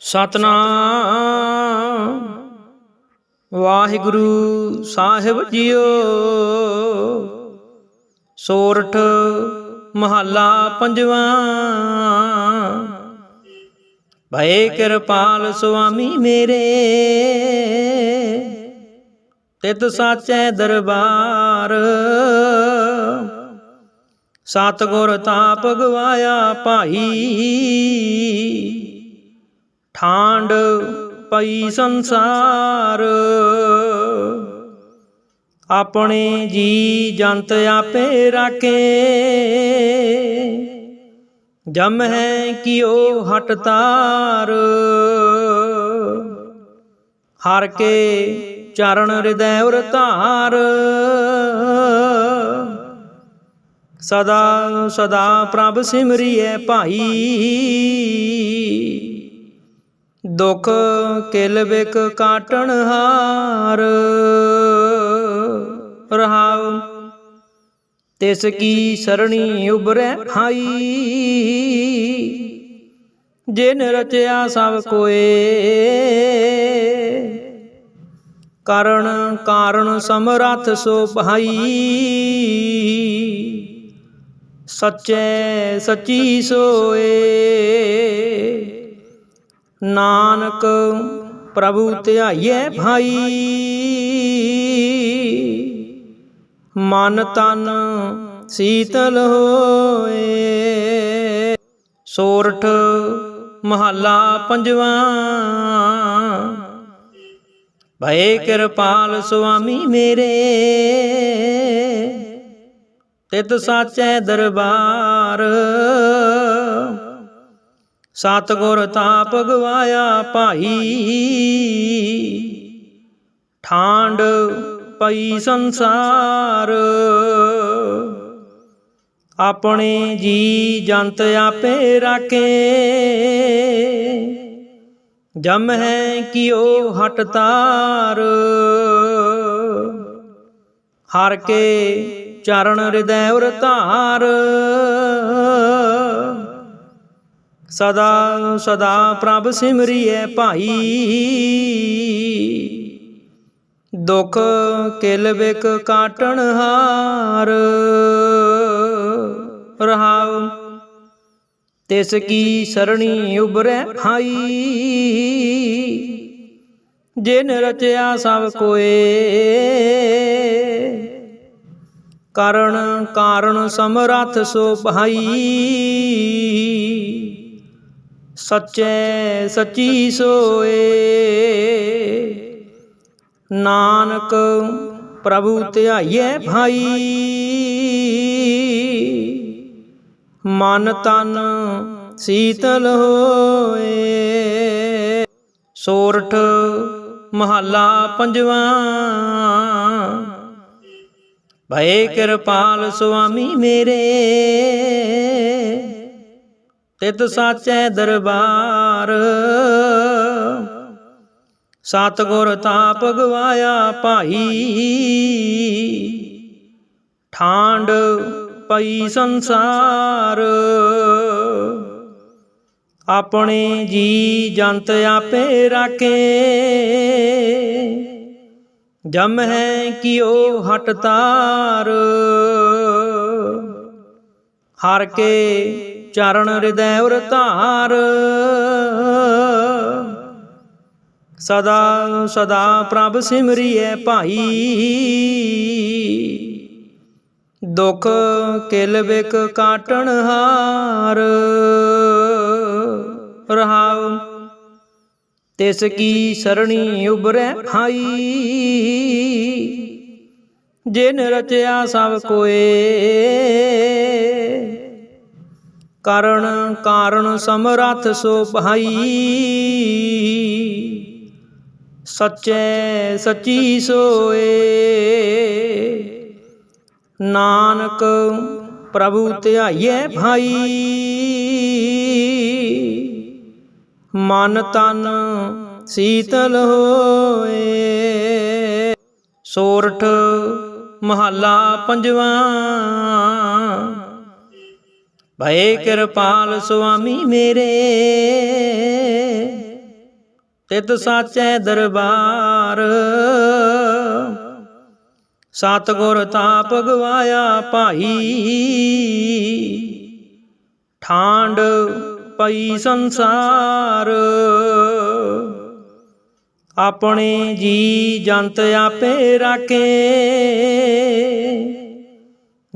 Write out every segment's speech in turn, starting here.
ਸਤਨਾਮ। ਵਾਹਿਗੁਰੂ ਸਾਹਿਬ ਜੀਓ। ਸੋਰਠ ਮਹੱਲਾ ਪੰਜਵਾਂ। ਭਏ ਕਿਰਪਾਲ ਸੁਆਮੀ ਮੇਰੇ। ਤਿਤ ਸਾਚੈ ਦਰਬਾਰ। ਸਤਿਗੁਰ ਤਾਂ ਭਗਵਾਇਆ ਭਾਈ। ਠਾਂਡ ਪਈ ਸੰਸਾਰ। ਆਪਣੇ ਜੀ ਜੰਤ ਆਪੇ ਰਾਖੇ। ਜਮ ਹੈ ਕਿਉ ਹਟ ਤਾਰ। ਹਰ ਕੇ ਚਰਨ ਹਿਰਦੈ ਉਰ ਧਾਰ। ਸਦਾ ਸਦਾ ਪ੍ਰਭ ਸਿਮਰਿਐ ਭਾਈ। ਦੁਖ ਕਿਲ ਬਿਕ ਕਾਟਣ ਹਾਰ। ਰਹਾਉ, ਤਿਸ ਕੀ ਸਰਣੀ ਉਬਰੈ ਭਾਈ। ਜਿਨ ਰਚਿਆ ਸਭ ਕੋਏ। ਕਰਨ ਕਾਰਨ ਸਮਰੱਥ ਸੋ ਭਾਈ। ਸੱਚੇ ਸੱਚੀ ਸੋਏ। ਨਾਨਕ ਪ੍ਰਭੂ ਧਿਆਈਐ ਭਾਈ। ਮਨ ਤਨ ਸੀਤਲ ਹੋਏ। ਸੋਰਠ ਮਹੱਲਾ ਪੰਜਵਾਂ। ਭਏ ਕਿਰਪਾਲ ਸੁਆਮੀ ਮੇਰੇ। ਤਿਤ ਸਾਚੈ ਦਰਬਾਰ। ਸਤਿਗੁਰ ਤਾਂ ਭਗਵਾਇਆ ਭਾਈ। ਠਾਂਡ ਪਈ ਸੰਸਾਰ। ਆਪਣੇ ਜੀ ਜੰਤ ਆਪੇ ਰਾਖੇ। ਜਮ ਹੈ ਕਿਉ ਹਟ ਤਾਰ। ਹਰ ਕੇ ਚਰਨ ਹਿਰਦੈ ਉਰ ਧਾਰ। ਸਦਾ ਸਦਾ ਪ੍ਰਭ ਸਿਮਰਿਐ ਭਾਈ। ਦੁਖ ਕਿਲ ਬਿਕ ਕਾਟਣ ਹਾਰ। ਰਹਾਉ, ਤਿਸ ਕੀ ਸਰਣੀ ਉਬਰੈ ਹਾਈ ਜਿਨ ਰਚਿਆ ਸਭ ਕੋਏ। ਕਰਨ ਕਾਰਨ ਸਮਰੱਥ ਸੋ ਭਾਈ। ਸੱਚੇ ਸੱਚੀ ਸੋਏ। ਨਾਨਕ ਪ੍ਰਭੂ ਧਿਆਈਐ ਭਾਈ। ਮਨ ਤਨ ਸੀਤਲ ਹੋਏ। ਸੋਰਠ ਮਹੱਲਾ ਪੰਜਵਾਂ। ਭਏ ਕਿਰਪਾਲ ਸੁਆਮੀ ਮੇਰੇ। ਤਿਤ ਸਾਚੈ ਦਰਬਾਰ। ਸਤਿਗੁਰ ਤਾਂ ਭਗਵਾਇਆ ਭਾਈ। ਠਾਂਡ ਪਈ ਸੰਸਾਰ। ਆਪਣੇ ਜੀ ਜੰਤ ਆਪੇ ਰਾਖੇ। ਜਮ ਹੈ ਕਿਉ ਹਟ ਤਾਰ। ਹਰ ਕੇ ਚਰਨ ਹਿਰਦੈ ਉਰ ਧਾਰ। ਸਦਾ ਸਦਾ ਪ੍ਰਭ ਸਿਮਰਿਐ ਭਾਈ। ਦੁਖ ਕਿਲ ਬਿਕ ਕਾਟਣ ਹਾਰ। ਰਹਾਉ, ਤਿਸ ਕੀ ਸਰਣੀ ਉਬਰੈ ਹਾਈ ਜਿਨ ਰਚਿਆ ਸਭ ਕੋਏ। ਕਰਨ ਕਾਰਣ ਸਮਰੱਥ ਸੋ ਭਾਈ। ਸੱਚੇ ਸੱਚੀ ਸੋਏ। ਨਾਨਕ ਪ੍ਰਭੂ ਧਿਆਈਐ ਭਾਈ। ਮਨ ਤਨ ਸੀਤਲ ਹੋਏ। ਸੋਰਠ ਮਹੱਲਾ ਪੰਜਵਾਂ। ਭਏ ਕਿਰਪਾਲ ਸੁਆਮੀ ਮੇਰੇ। ਤਿਤ ਸਾਚੈ ਦਰਬਾਰ। ਸਤਿਗੁਰ ਤਾਪ ਗਵਾਇਆ ਭਾਈ। ਠਾਂਡ ਪਈ ਸੰਸਾਰ। ਆਪਣੇ ਜੀ ਜੰਤ ਆਪੇ ਰਾਖੇ।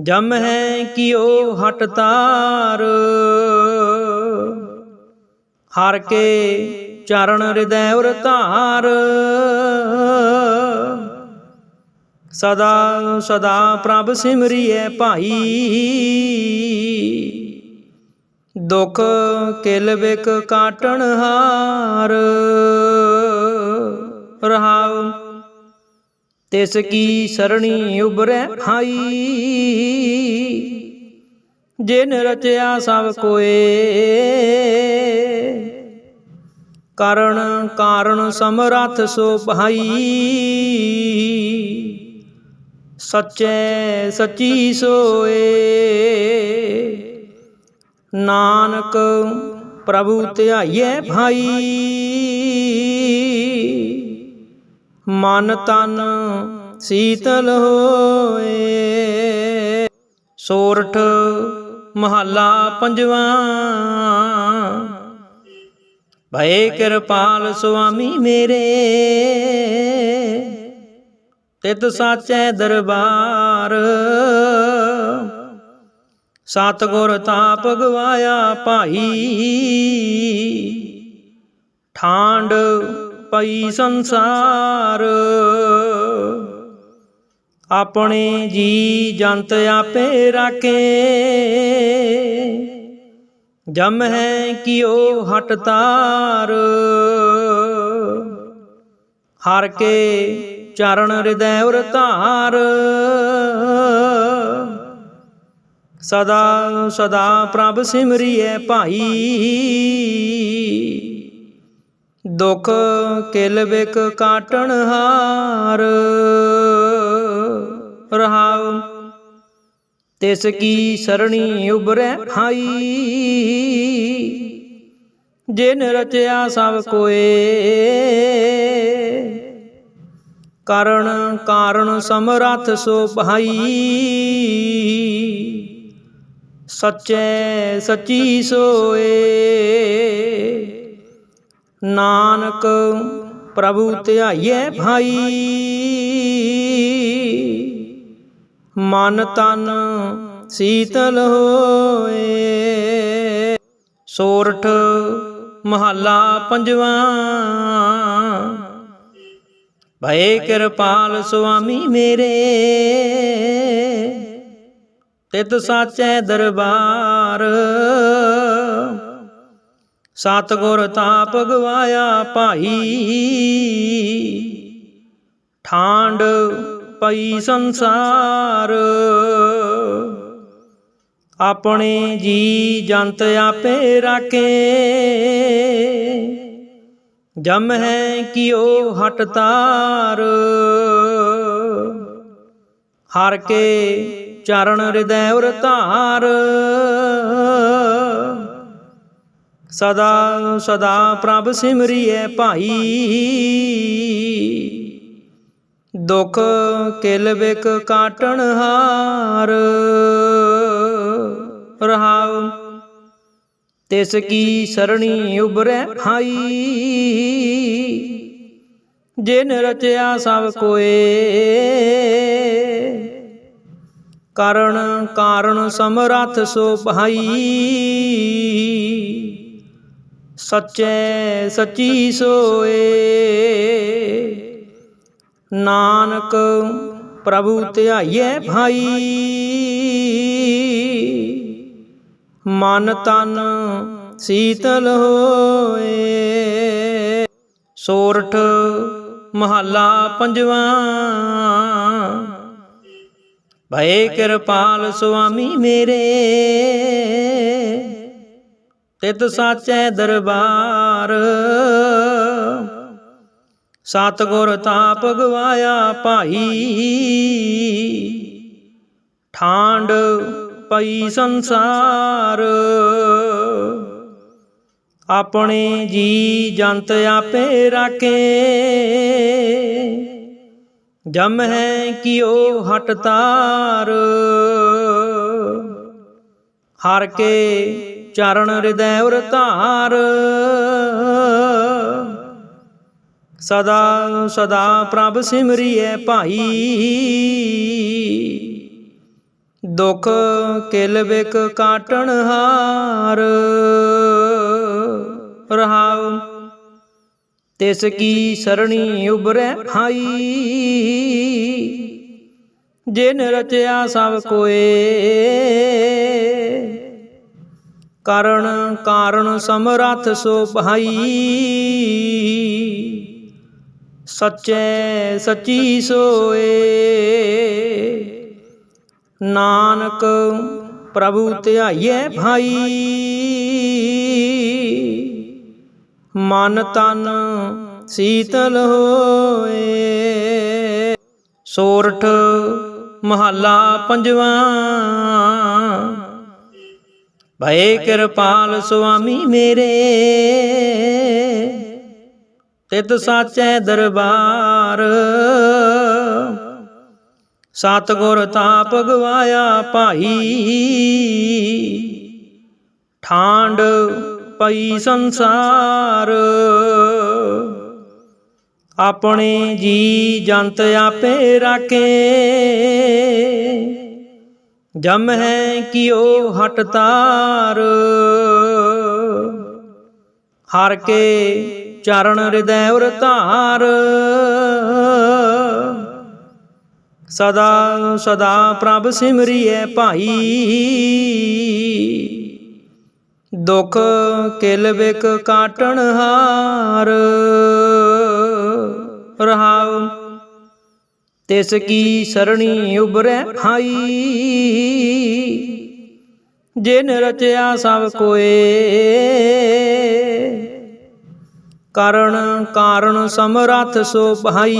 ਜਮ ਹੈ ਕਿਉ ਹਟ ਤਾਰ। ਹਰ ਕੇ ਚਰਨ ਹਿਰਦੈ ਉਰ ਧਾਰ। ਸਦਾ ਸਦਾ ਪ੍ਰਭ ਸਿਮਰਿਐ ਭਾਈ। ਦੁਖ ਕਿਲ ਬਿਕ ਕਾਟਣ ਹਾਰ। ਰਹਾਉ ਤਿਸ ਕੀ ਸਰਣੀ ਉਬਰੈ ਭਾਈ ਜਿਨ ਰਚਿਆ ਸਭ ਕੋਏ। ਕਰਨ ਕਾਰਨ ਸਮਰੱਥ ਸੋ ਭਾਈ। ਸੱਚੇ ਸੱਚੀ ਸੋਏ। ਨਾਨਕ ਪ੍ਰਭੂ ਧਿਆਈਐ ਭਾਈ। ਮਨ ਤਨ ਸੀਤਲ ਹੋਏ। ਸੋਰਠ ਮਹੱਲਾ ਪੰਜਵਾਂ। ਭਏ ਕਿਰਪਾਲ ਸੁਆਮੀ ਮੇਰੇ। ਤਿਤ ਸਾਚੈ ਦਰਬਾਰ। ਸਤਿਗੁਰ ਤਾਪ ਗਵਾਇਆ ਭਾਈ। ਠਾਂਡ ਪਈ ਸੰਸਾਰ। ਆਪਣੇ ਜੀ ਜੰਤ ਆਪੇ ਰਾਖੇ। ਜਮ ਹੈ ਕਿਉ ਹਟ ਤਾਰ। ਹਰ ਕੇ ਚਰਨ ਹਿਰਦੈ ਉਰ ਧਾਰ। ਸਦਾ ਸਦਾ ਪ੍ਰਭ ਸਿਮਰਿਐ ਭਾਈ। ਦੁਖ ਕਿਲ ਬਿਕ ਕਾਟਣ ਹਾਰ। ਰਹਾਉ, ਤਿਸ ਕੀ ਸਰਣੀ ਉਬਰੈ ਹਾਈ। ਜਿਨ ਰਚਿਆ ਸਭ ਕੋਏ। ਕਰਨ ਕਾਰਨ ਸਮਰੱਥ ਸੋ ਭਾਈ। ਸੱਚੇ ਸੱਚੀ ਸੋਏ। ਨਾਨਕ ਪ੍ਰਭੂ ਧਿਆਈਐ ਭਾਈ। ਮਨ ਤਨ ਸੀਤਲ ਹੋਏ। ਸੋਰਠ ਮਹੱਲਾ ਪੰਜਵਾਂ। ਭਏ ਕਿਰਪਾਲ ਸੁਆਮੀ ਮੇਰੇ। ਤਿਤ ਸਾਚੈ ਦਰਬਾਰ। ਸਤਿਗੁਰ ਤਾਪ ਭਗਵਾਇਆ ਭਾਈ। ਠਾਂਡ ਪਈ ਸੰਸਾਰ। ਆਪਣੇ ਜੀ ਜੰਤ ਆਪੇ ਰਾਖੇ। ਜਮ ਹੈ ਕਿਉ ਹਟ ਤਾਰ। ਹਰ ਕੇ ਚਰਨ ਹਿਰਦੈ ਉਰ ਧਾਰ। ਸਦਾ ਸਦਾ ਪ੍ਰਭ ਸਿਮਰਿਐ ਭਾਈ। ਦੁਖ ਕਿਲ ਬਿਕ ਕਾਟਣ ਹਾਰ, ਰਹਾਉ ਤਿਸ ਕੀ ਸਰਣੀ ਉਬਰੈ ਭਾਈ ਜਿਨ ਰਚਿਆ ਸਭ ਕੋਏ, ਕਰਨ ਕਾਰਨ ਸਮਰੱਥ ਸੋ ਭਾਈ। ਸੱਚੇ ਸੱਚੀ ਸੋਏ। ਨਾਨਕ ਪ੍ਰਭੂ ਧਿਆਈਐ ਭਾਈ। ਮਨ ਤਨ ਸੀਤਲ ਹੋਏ। ਸੋਰਠ ਮਹੱਲਾ ਪੰਜਵਾਂ। ਭਏ ਕਿਰਪਾਲ ਸੁਆਮੀ ਮੇਰੇ। ਤਿਤ ਸਾਚੈ ਦਰਬਾਰ। ਸਤਿਗੁਰ ਤਾਂ ਭਗਵਾਇਆ ਭਾਈ। ਠਾਂਡ ਪਈ ਸੰਸਾਰ। ਆਪਣੇ ਜੀ ਜੰਤ ਆਪੇ ਰਾਖੇ। ਜਮ ਹੈ ਕਿਉ ਹਟ ਤਾਰ। ਹਰ ਕੇ ਚਰਨ ਹਿਰਦੈ ਉਰ ਧਾਰ। ਸਦਾ ਸਦਾ ਪ੍ਰਭ ਸਿਮਰਿਐ ਭਾਈ। ਦੁਖ ਕਿਲ ਬਿਕ ਕਾਟਣ ਹਾਰ। ਰਹਾਉ, ਤਿਸ ਕੀ ਸਰਣੀ ਉਬਰੈ ਹਾਈ। ਜਿਨ ਰਚਿਆ ਸਭ ਕੋਏ। ਕਰਨ ਕਾਰਨ ਸਮਰੱਥ ਸੋ ਭਾਈ। ਸੱਚੇ ਸੱਚੀ ਸੋਏ। ਨਾਨਕ ਪ੍ਰਭੂ ਧਿਆਈਐ ਭਾਈ। ਮਨ ਤਨ ਸੀਤਲ ਹੋਏ। ਸੋਰਠ ਮਹੱਲਾ ਪੰਜਵਾਂ। ਭਏ ਕਿਰਪਾਲ ਸੁਆਮੀ ਮੇਰੇ। ਤਿਤ ਸਾਚੈ ਦਰਬਾਰ। ਸਤਿਗੁਰ ਤਾਪ ਗਵਾਇਆ ਭਾਈ। ਠਾਂਡ ਪਈ ਸੰਸਾਰ। ਆਪਣੇ ਜੀ ਜੰਤ ਆਪੇ ਰਾਖੇ। ਜਮ ਹੈ ਕਿਉ ਹਟ ਤਾਰ। ਹਰ ਕੇ ਚਰਨ ਹਿਰਦੈ ਉਰ ਧਾਰ ਸਦਾ ਸਦਾ ਪ੍ਰਭ ਸਿਮਰਿਐ ਭਾਈ। ਦੁਖ ਕਿਲ ਬਿਕ ਕਾਟਣ ਹਾਰ। ਰਹਾਉ ਤਿਸ ਕੀ ਸਰਣੀ ਉਬਰੈ ਭਾਈ ਜਿਨ ਰਚਿਆ ਸਭ ਕੋਏ। ਕਰਨ ਕਾਰਨ ਸਮਰੱਥ ਸੋ ਭਾਈ।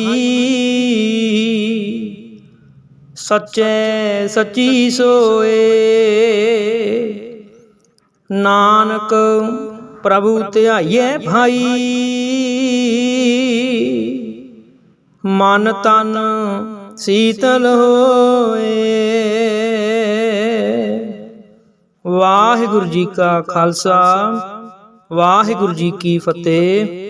ਸੱਚੇ ਸੱਚੀ ਸੋਏ। ਨਾਨਕ ਪ੍ਰਭੂ ਧਿਆਈਐ ਭਾਈ। ਮਨ ਤਨ ਸੀਤਲ ਹੋਏ। ਵਾਹਿਗੁਰੂ ਜੀ ਕਾ ਖਾਲਸਾ ਵਾਹਿਗੁਰੂ ਜੀ ਕੀ ਫਤਿਹ।